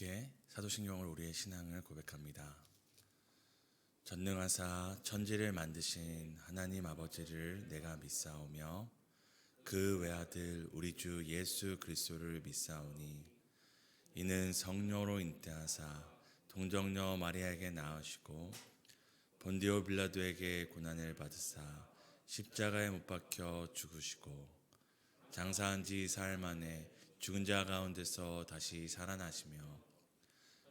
함께 사도신경을 우리의 신앙을 고백합니다. 전능하사 천지를 만드신 하나님 아버지를 내가 믿사오며 그 외아들 우리 주 예수 그리스도를 믿사오니 이는 성령으로 잉태하사 동정녀 마리아에게 낳으시고 본디오 빌라도에게 고난을 받으사 십자가에 못 박혀 죽으시고 장사한 지 사흘 만에 죽은 자 가운데서 다시 살아나시며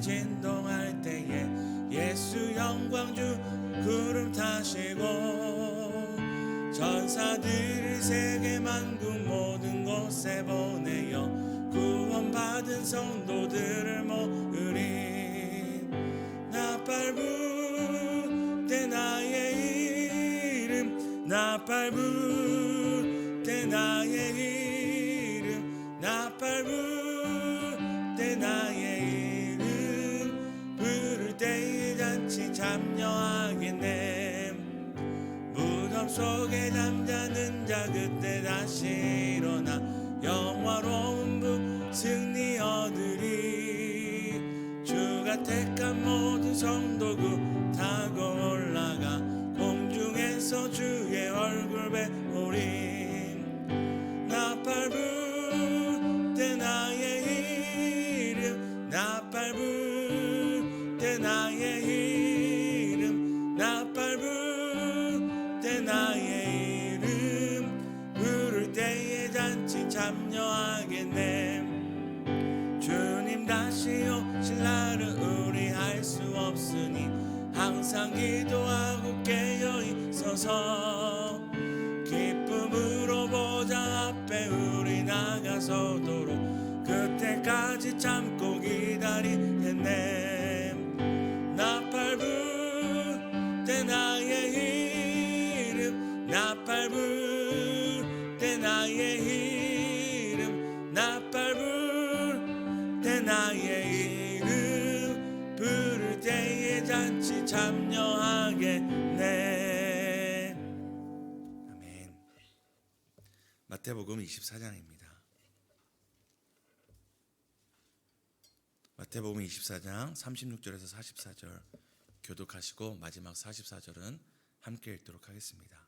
진동할 때에 예수 영광 주 구름 타시고 전사들을 세계 만국 모든 곳에 보내어 구원받은 성도들을 모으리. 나팔 불때 나의 이름 나팔 불때 나의 이름 그때 다시 나팔 불때 나의 이름 나팔 불때 나의 이름. 부를 때에 잔치 참여하겠네. 마태복음 24장입니다. 마태복음 24장 36절에서 44절 교독하시고 마지막 44절은 함께 읽도록 하겠습니다.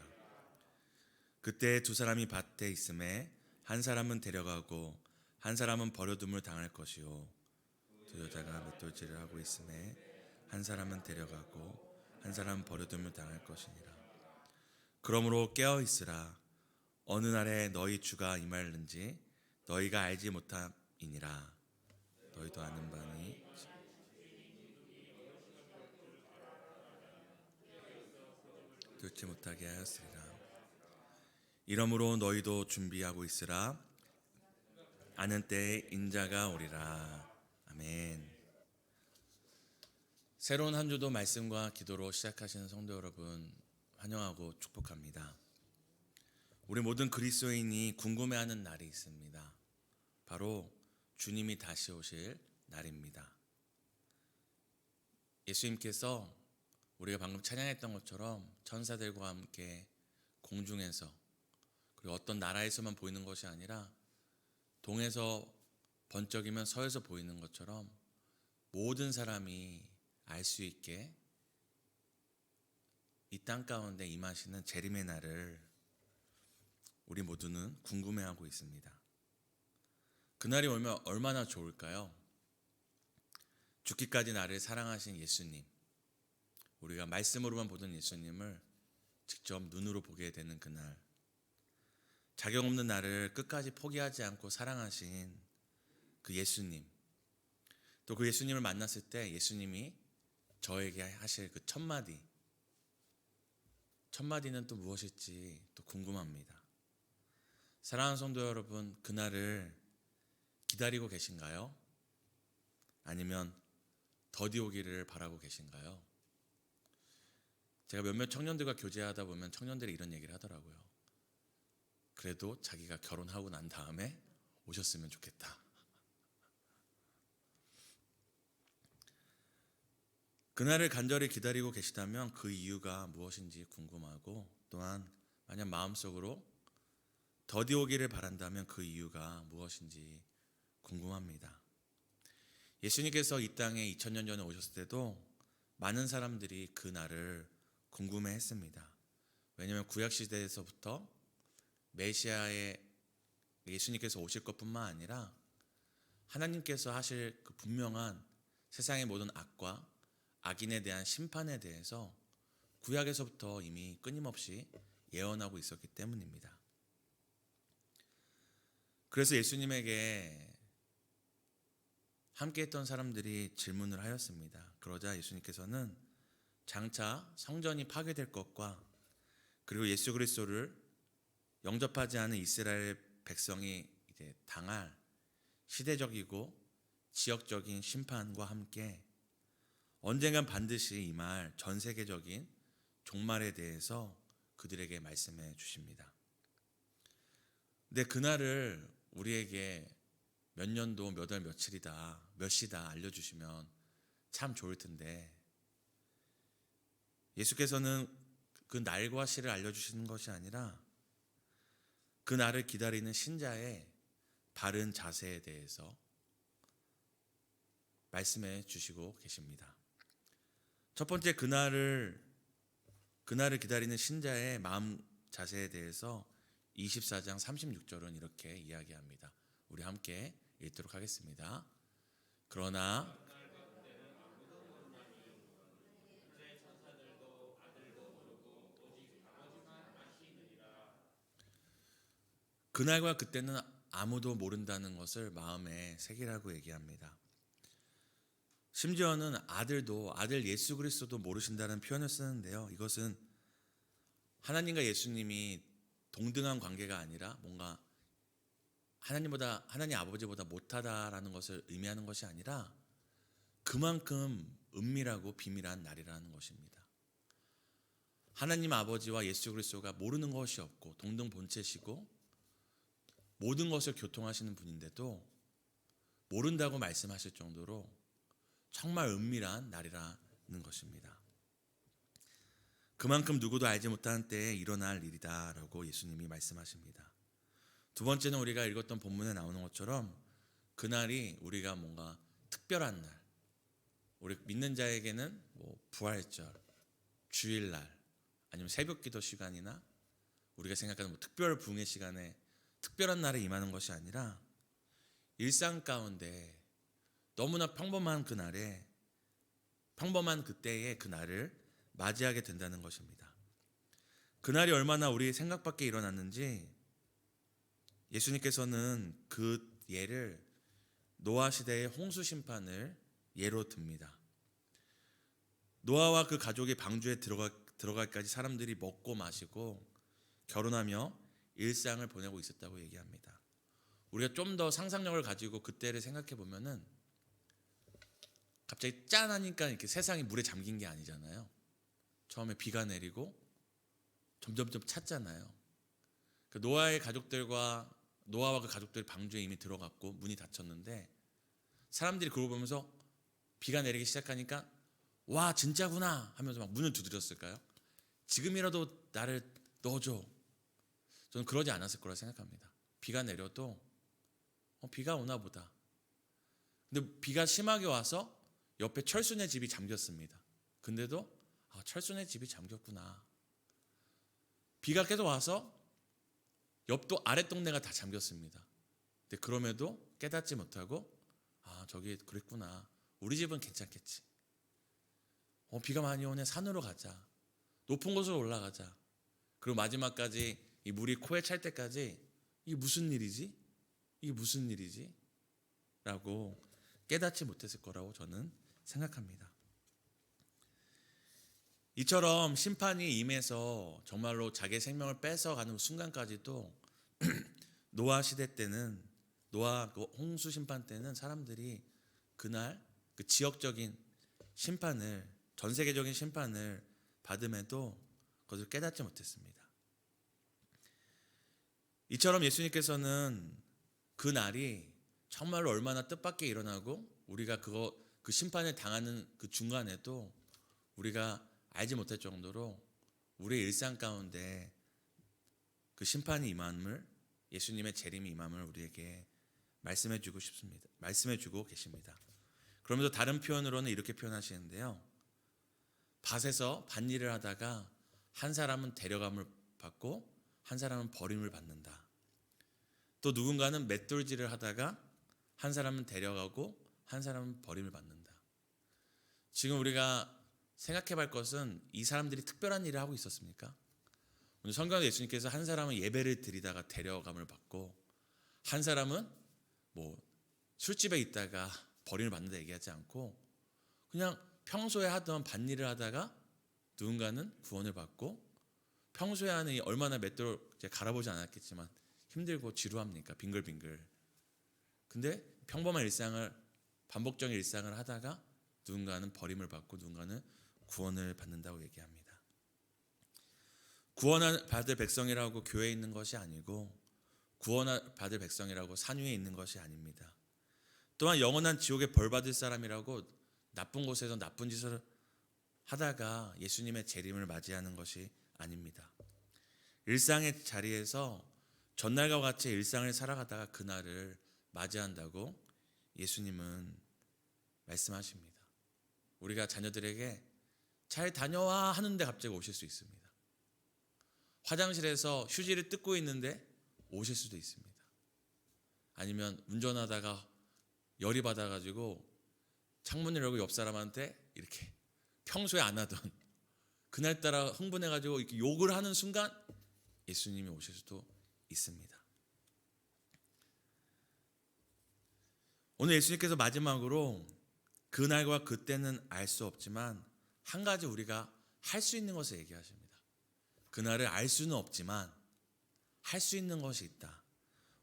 그때 두 사람이 밭에 있음에 한 사람은 데려가고 한 사람은 버려둠을 당할 것이요 두 여자가 맷돌질을 하고 있음에 한 사람은 데려가고 한 사람은 버려둠을 당할 것이니라. 그러므로 깨어 있으라. 어느 날에 너희 주가 임할는지 너희가 알지 못함이니라. 너희도 아는 바니 듣지 못하게 하였으리라. 이러므로 너희도 준비하고 있으라. 아는 때에 인자가 오리라. 아멘. 새로운 한 주도 말씀과 기도로 시작하시는 성도 여러분 환영하고 축복합니다. 우리 모든 그리스도인이 궁금해하는 날이 있습니다. 바로 주님이 다시 오실 날입니다. 예수님께서 우리가 방금 찬양했던 것처럼 천사들과 함께 공중에서 그리고 어떤 나라에서만 보이는 것이 아니라 동에서 번쩍이면 서에서 보이는 것처럼 모든 사람이 알 수 있게 이 땅 가운데 임하시는 재림의 날을 우리 모두는 궁금해하고 있습니다. 그날이 오면 얼마나 좋을까요? 죽기까지 나를 사랑하신 예수님, 우리가 말씀으로만 보던 예수님을 직접 눈으로 보게 되는 그날, 자격 없는 나를 끝까지 포기하지 않고 사랑하신 그 예수님, 또 그 예수님을 만났을 때 예수님이 저에게 하실 그 첫마디, 첫마디는 또 무엇일지 또 궁금합니다. 사랑하는 성도 여러분, 그날을 기다리고 계신가요? 아니면 더디 오기를 바라고 계신가요? 제가 몇몇 청년들과 교제하다 보면 청년들이 이런 얘기를 하더라고요. 그래도 자기가 결혼하고 난 다음에 오셨으면 좋겠다. 그날을 간절히 기다리고 계시다면 그 이유가 무엇인지 궁금하고 또한 만약 마음속으로 더디 오기를 바란다면 그 이유가 무엇인지 궁금합니다. 예수님께서 이 땅에 2000년 전에 오셨을 때도 많은 사람들이 그 날을 궁금해 했습니다. 왜냐하면 구약 시대에서부터 메시아의 예수님께서 오실 것뿐만 아니라 하나님께서 하실 그 분명한 세상의 모든 악과 악인에 대한 심판에 대해서 구약에서부터 이미 끊임없이 예언하고 있었기 때문입니다. 그래서 예수님에게 함께 했던 사람들이 질문을 하였습니다. 그러자 예수님께서는 장차 성전이 파괴될 것과 그리고 예수 그리스도를 영접하지 않은 이스라엘 백성이 이제 당할 시대적이고 지역적인 심판과 함께 언젠간 반드시 임할 전 세계적인 종말에 대해서 그들에게 말씀해 주십니다. 근데 그날을 우리에게 몇 년도 몇 월 며칠이다 몇 시다 알려주시면 참 좋을 텐데 예수께서는 그 날과 시를 알려주시는 것이 아니라 그 날을 기다리는 신자의 바른 자세에 대해서 말씀해 주시고 계십니다. 첫 번째 그날을 그날을 기다리는 신자의 마음 자세에 대해서 24장 36절은 이렇게 이야기합니다. 우리 함께 읽도록 하겠습니다. 그러나 그날과 그때는 아무도 모른다는 것을 마음에 새기라고 얘기합니다. 심지어는 아들도 아들 예수 그리스도도 모르신다는 표현을 쓰는데요. 이것은 하나님과 예수님이 동등한 관계가 아니라 뭔가 하나님보다 하나님 아버지보다 못하다라는 것을 의미하는 것이 아니라 그만큼 은밀하고 비밀한 날이라는 것입니다. 하나님 아버지와 예수 그리스도가 모르는 것이 없고 동등 본체시고 모든 것을 교통하시는 분인데도 모른다고 말씀하실 정도로 정말 은밀한 날이라는 것입니다. 그만큼 누구도 알지 못하는 때에 일어날 일이다라고 예수님이 말씀하십니다. 두 번째는 우리가 읽었던 본문에 나오는 것처럼 그날이 우리가 뭔가 특별한 날, 우리 믿는 자에게는 뭐 부활절, 주일날, 아니면 새벽기도 시간이나 우리가 생각하는 뭐 특별 붕의 시간에 특별한 날에 임하는 것이 아니라 일상 가운데 너무나 평범한 그날에 평범한 그때의 그날을 맞이하게 된다는 것입니다. 그날이 얼마나 우리 생각 밖에 일어났는지 예수님께서는 그 예를 노아 시대의 홍수 심판을 예로 듭니다. 노아와 그 가족이 방주에 들어가 들어갈까지 사람들이 먹고 마시고 결혼하며 일상을 보내고 있었다고 얘기합니다. 우리가 좀 더 상상력을 가지고 그때를 생각해 보면은 갑자기 짠 하니까 이렇게 세상이 물에 잠긴 게 아니잖아요. 처음에 비가 내리고 점점점 찼잖아요. 그 노아의 가족들과 노아와 그 가족들 방주에 이미 들어갔고 문이 닫혔는데 사람들이 그걸 보면서 비가 내리기 시작하니까 와 진짜구나 하면서 막 문을 두드렸을까요? 지금이라도 나를 넣어줘. 저는 그러지 않았을 거라 생각합니다. 비가 내려도 어, 비가 오나 보다. 근데 비가 심하게 와서 옆에 철순의 집이 잠겼습니다. 근데도 아, 철순의 집이 잠겼구나. 비가 계속 와서 옆도 아랫 동네가 다 잠겼습니다. 근데 그럼에도 깨닫지 못하고 아 저기 그랬구나. 우리 집은 괜찮겠지. 어 비가 많이 오네 산으로 가자. 높은 곳으로 올라가자. 그리고 마지막까지 이 물이 코에 찰 때까지 이게 무슨 일이지? 이게 무슨 일이지? 라고 깨닫지 못했을 거라고 저는 생각합니다. 이처럼 심판이 임해서 정말로 자기 생명을 뺏어가는 순간까지도 노아 시대 때는 노아 그 홍수 심판 때는 사람들이 그날 그 지역적인 심판을 전 세계적인 심판을 받음에도 그것을 깨닫지 못했습니다. 이처럼 예수님께서는 그 날이 정말로 얼마나 뜻밖의 일어나고 우리가 그거 그 심판을 당하는 그 중간에도 우리가 알지 못할 정도로 우리의 일상 가운데 그 심판이 임함을 예수님의 재림이 임함을 우리에게 말씀해 주고 싶습니다. 말씀해 주고 계십니다. 그러면서 다른 표현으로는 이렇게 표현하시는데요. 밭에서 밭일을 하다가 한 사람은 데려감을 받고 한 사람은 버림을 받는다. 또 누군가는 맷돌질을 하다가 한 사람은 데려가고 한 사람은 버림을 받는다. 지금 우리가 생각해 볼 것은 이 사람들이 특별한 일을 하고 있었습니까? 오늘 성경에 예수님께서 한 사람은 예배를 드리다가 데려감을 받고 한 사람은 뭐 술집에 있다가 버림을 받는다 얘기하지 않고 그냥 평소에 하던 밭일을 하다가 누군가는 구원을 받고 평소에 하는 이 얼마나 맷돌 이제 갈아보지 않았겠지만 힘들고 지루합니까 빙글빙글 근데 평범한 일상을 반복적인 일상을 하다가 누군가는 버림을 받고 누군가는 구원을 받는다고 얘기합니다. 구원 받을 백성이라고 교회에 있는 것이 아니고 구원 받을 백성이라고 산 위에 있는 것이 아닙니다. 또한 영원한 지옥에 벌 받을 사람이라고 나쁜 곳에서 나쁜 짓을 하다가 예수님의 재림을 맞이하는 것이 아닙니다. 일상의 자리에서 전날과 같이 일상을 살아가다가 그날을 맞이한다고 예수님은 말씀하십니다. 우리가 자녀들에게 잘 다녀와 하는데 갑자기 오실 수 있습니다. 화장실에서 휴지를 뜯고 있는데 오실 수도 있습니다. 아니면 운전하다가 열이 받아가지고 창문을 열고 옆 사람한테 이렇게 평소에 안 하던 그날따라 흥분해가지고 이렇게 욕을 하는 순간 예수님이 오실 수도 있습니다. 오늘 예수님께서 마지막으로 그날과 그때는 알 수 없지만 한 가지 우리가 할 수 있는 것을 얘기하십니다. 그날을 알 수는 없지만 할 수 있는 것이 있다.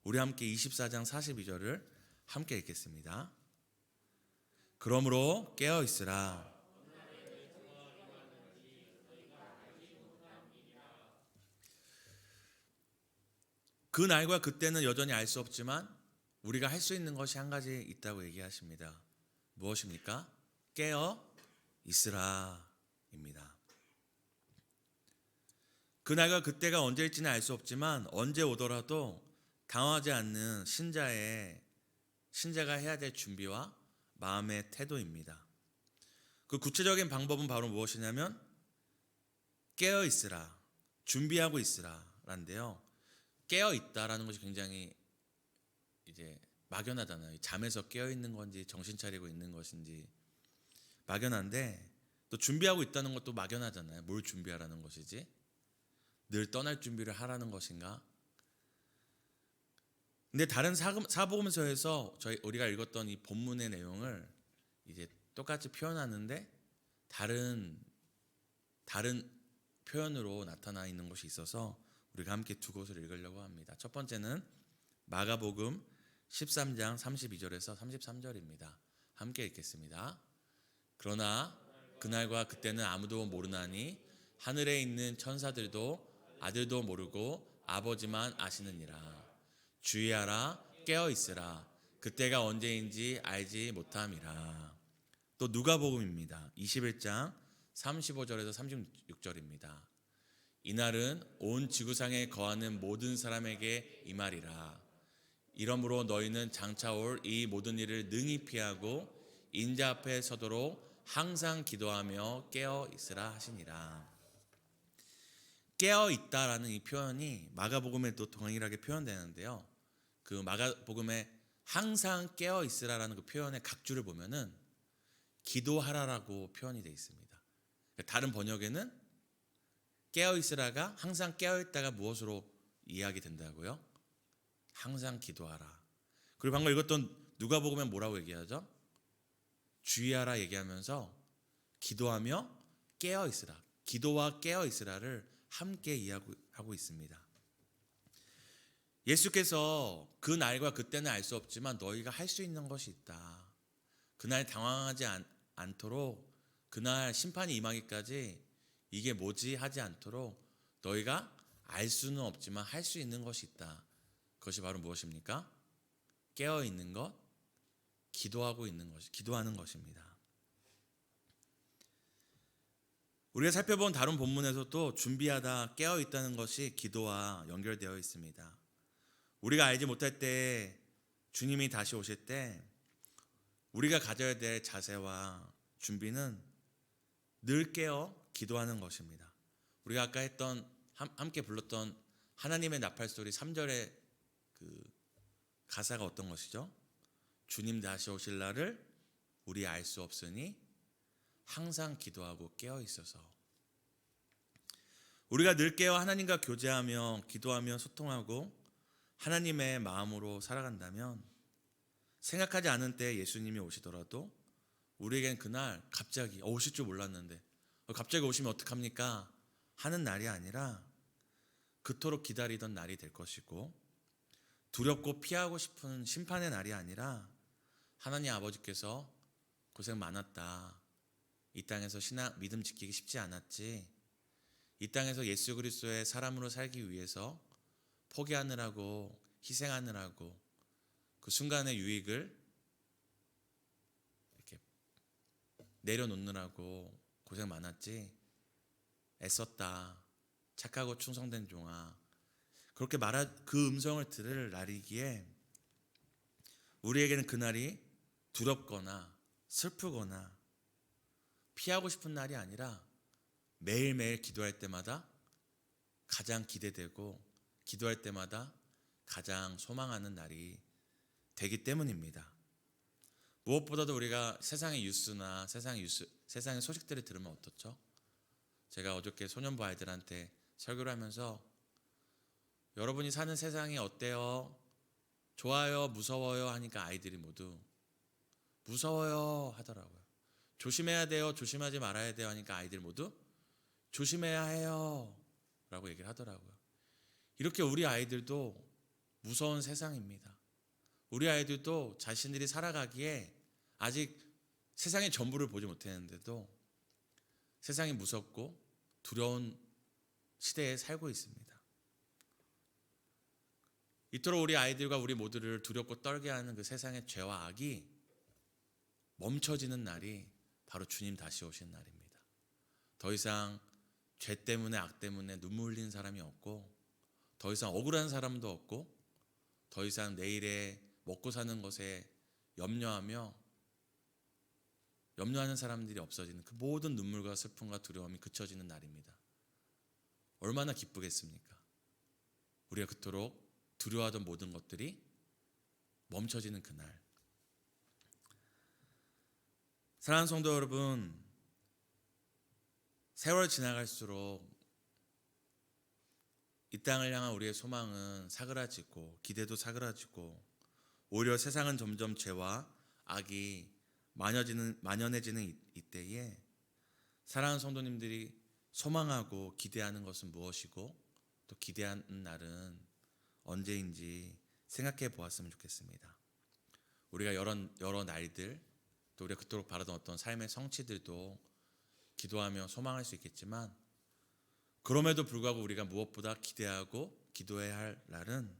우리 함께 24장 42절을 함께 읽겠습니다. 그러므로 깨어 있으라. 그 날과 그때는 여전히 알 수 없지만 우리가 할 수 있는 것이 한 가지 있다고 얘기하십니다. 무엇입니까? 깨어 있으라입니다. 그 날과 그때가 언제일지는 알 수 없지만 언제 오더라도 당하지 않는 신자의 신자가 해야 될 준비와 마음의 태도입니다. 그 구체적인 방법은 바로 무엇이냐면 깨어 있으라, 준비하고 있으라란데요. 깨어 있다라는 것이 굉장히 이제 막연하잖아요. 잠에서 깨어 있는 건지 정신 차리고 있는 것인지 막연한데 또 준비하고 있다는 것도 막연하잖아요. 뭘 준비하라는 것이지? 늘 떠날 준비를 하라는 것인가? 근데 다른 사복음서에서 저희 우리가 읽었던 이 본문의 내용을 이제 똑같이 표현하는데 다른 다른 표현으로 나타나 있는 것이 있어서 우리가 함께 두 곳을 읽으려고 합니다. 첫 번째는 마가복음 13장 32절에서 33절입니다. 함께 읽겠습니다. 그러나 그날과 그때는 아무도 모르나니 하늘에 있는 천사들도 아들도 모르고 아버지만 아시느니라. 주의하라 깨어 있으라. 그때가 언제인지 알지 못함이라. 또 누가복음입니다. 21장 35절에서 36절입니다. 이날은 온 지구상에 거하는 모든 사람에게 이 말이라. 이러므로 너희는 장차 올 이 모든 일을 능히 피하고 인자 앞에 서도록 항상 기도하며 깨어 있으라 하시니라. 깨어 있다라는 이 표현이 마가복음에도 동일하게 표현되는데요. 그 마가복음에 항상 깨어 있으라라는 그 표현의 각주를 보면은 기도하라라고 표현이 되어 있습니다. 다른 번역에는 깨어 있으라가 항상 깨어 있다가 무엇으로 이해하게 된다고요? 항상 기도하라. 그리고 방금 읽었던 누가복음에 뭐라고 얘기하죠? 주의하라 얘기하면서 기도하며 깨어 있으라. 기도와 깨어 있으라를 함께 이해하고 하고 있습니다. 예수께서 그 날과 그때는 알 수 없지만 너희가 할 수 있는 것이 있다. 그날 당황하지 않, 않도록 그날 심판이 임하기까지 이게 뭐지 하지 않도록 너희가 알 수는 없지만 할 수 있는 것이 있다. 그것이 바로 무엇입니까? 깨어 있는 것, 기도하고 있는 것, 기도하는 것입니다. 우리가 살펴본 다른 본문에서도 준비하다 깨어 있다는 것이 기도와 연결되어 있습니다. 우리가 알지 못할 때 주님이 다시 오실 때 우리가 가져야 될 자세와 준비는 늘 깨어 기도하는 것입니다. 우리가 아까 했던 함께 불렀던 하나님의 나팔 소리 3절의 그 가사가 어떤 것이죠? 주님 다시 오실 날을 우리 알 수 없으니 항상 기도하고 깨어 있어서 우리가 늘 깨어 하나님과 교제하며 기도하며 소통하고 하나님의 마음으로 살아간다면 생각하지 않은 때 예수님이 오시더라도 우리에겐 그날 갑자기 어, 오실 줄 몰랐는데 어, 갑자기 오시면 어떡합니까? 하는 날이 아니라 그토록 기다리던 날이 될 것이고 두렵고 피하고 싶은 심판의 날이 아니라 하나님 아버지께서 고생 많았다. 이 땅에서 신앙 믿음 지키기 쉽지 않았지. 이 땅에서 예수 그리스도의 사람으로 살기 위해서 포기하느라고 희생하느라고 그 순간의 유익을 이렇게 내려놓느라고 고생 많았지. 애썼다. 착하고 충성된 종아. 그렇게 말하 그 음성을 들을 날이기에 우리에게는 그날이 두렵거나 슬프거나 피하고 싶은 날이 아니라 매일매일 기도할 때마다 가장 기대되고 기도할 때마다 가장 소망하는 날이 되기 때문입니다. 무엇보다도 우리가 세상의 뉴스나 세상의 뉴스, 세상의 소식들을 들으면 어떻죠? 제가 어저께 소년부 아이들한테 설교를 하면서 여러분이 사는 세상이 어때요? 좋아요, 무서워요 하니까 아이들이 모두 무서워요 하더라고요. 조심해야 돼요, 조심하지 말아야 돼요 하니까 아이들 모두 조심해야 해요 라고 얘기를 하더라고요. 이렇게 우리 아이들도 무서운 세상입니다. 우리 아이들도 자신들이 살아가기에 아직 세상의 전부를 보지 못했는데도 세상이 무섭고 두려운 시대에 살고 있습니다. 이토록 우리 아이들과 우리 모두를 두렵고 떨게 하는 그 세상의 죄와 악이 멈춰지는 날이 바로 주님 다시 오신 날입니다. 더 이상 죄 때문에 악 때문에 눈물 흘리는 사람이 없고 더 이상 억울한 사람도 없고 더 이상 내일에 먹고 사는 것에 염려하며 염려하는 사람들이 없어지는 그 모든 눈물과 슬픔과 두려움이 그쳐지는 날입니다. 얼마나 기쁘겠습니까? 우리가 그토록 두려워하던 모든 것들이 멈춰지는 그날. 사랑하는 성도 여러분, 세월 지나갈수록 이 땅을 향한 우리의 소망은 사그라지고 기대도 사그라지고 오히려 세상은 점점 죄와 악이 만연해지는, 만연해지는 이때에 사랑하는 성도님들이 소망하고 기대하는 것은 무엇이고 또 기대하는 날은 언제인지 생각해 보았으면 좋겠습니다. 우리가 여러 여러 날들 또 우리가 그토록 바라던 어떤 삶의 성취들도 기도하며 소망할 수 있겠지만 그럼에도 불구하고 우리가 무엇보다 기대하고 기도해야 할 날은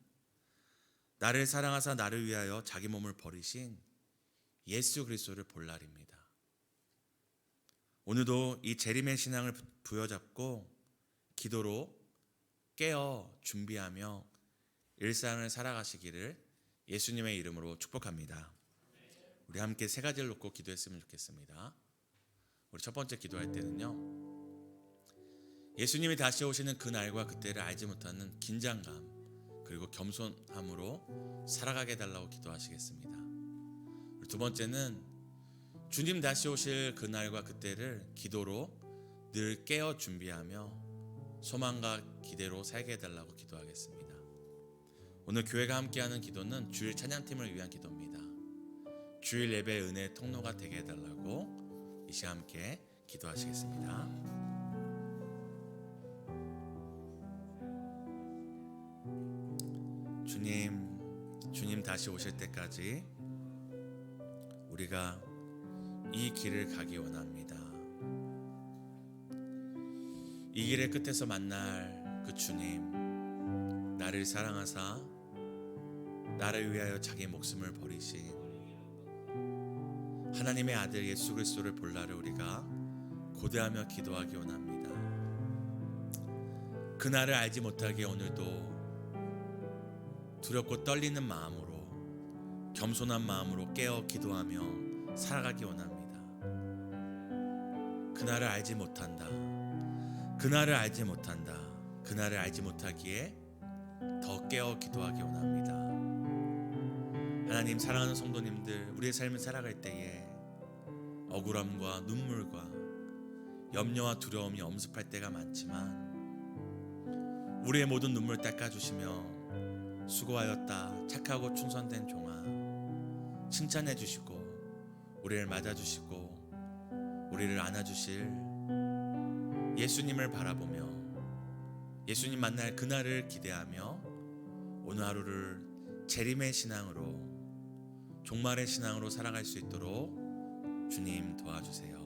나를 사랑하사 나를 위하여 자기 몸을 버리신 예수 그리스도를 볼 날입니다. 오늘도 이 재림의 신앙을 부여잡고 기도로 깨어 준비하며 일상을 살아가시기를 예수님의 이름으로 축복합니다. 우리 함께 세 가지를 놓고 기도했으면 좋겠습니다. 우리 첫 번째 기도할 때는요. 예수님이 다시 오시는 그 날과 그때를 알지 못하는 긴장감 그리고 겸손함으로 살아가게 해달라고 기도하시겠습니다. 두 번째는 주님 다시 오실 그 날과 그때를 기도로 늘 깨어 준비하며 소망과 기대로 살게 해달라고 기도하겠습니다. 오늘 교회가 함께하는 기도는 주일 찬양팀을 위한 기도입니다. 주일 예배 은혜 통로가 되게 해달라고 이 시간 함께 기도하시겠습니다. 주님, 주님 다시 오실 때까지 우리가 이 길을 가기 원합니다. 이 길의 끝에서 만날 그 주님, 나를 사랑하사 나를 위하여 자기 목숨을 버리신 하나님의 아들 예수 그리스도를 볼 날을 우리가 고대하며 기도하기 원합니다. 그 날을 알지 못하기에 오늘도 두렵고 떨리는 마음으로 겸손한 마음으로 깨어 기도하며 살아가기 원합니다. 그날을 알지 못한다. 그날을 알지 못한다. 그날을 알지 못하기에 더 깨어 기도하기 원합니다. 하나님 사랑하는 성도님들 우리의 삶을 살아갈 때에 억울함과 눈물과 염려와 두려움이 엄습할 때가 많지만 우리의 모든 눈물 닦아주시며 수고하였다 착하고 충성된 종아 칭찬해 주시고 우리를 맞아 주시고 우리를 안아 주실 예수님을 바라보며 예수님 만날 그날을 기대하며 오늘 하루를 재림의 신앙으로 종말의 신앙으로 살아갈 수 있도록 주님 도와주세요.